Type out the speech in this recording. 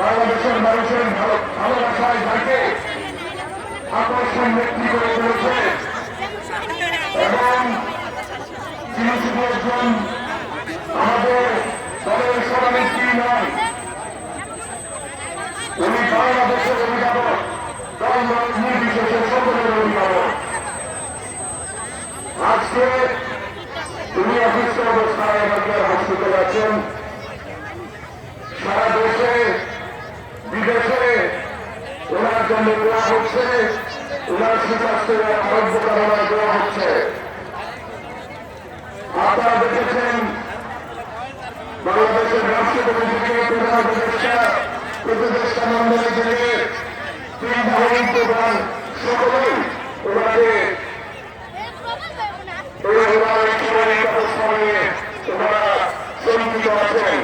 বাংলাদেশের মানুষের ভালোবাসায় তাকে আকর্ষণ ব্যক্তি করে তুলেছে উনি বাংলাদেশের অভিভাবক দল নির্বিশেষে সকলের অভিভাবক আজকে তিনি অসুস্থ অবস্থায় আমাকে হসপিটালে আছেন সারা দেশে, বিদেশে ওনার জন্য দেওয়া হচ্ছে, ওনার সুস্বাস্থ্যের আরোগ্য কামনা দেওয়া হচ্ছে। আপনারা দেখেছেন, বাংলাদেশের রাষ্ট্রপতি প্রধান উপদেষ্টা উপদেষ্টা মন্ডলী থেকে তিন ভাবনী প্রধান সকলেই ওনাকে ওনার জীবনের কথা স্মরণে ওনারা চরিত্র আছেন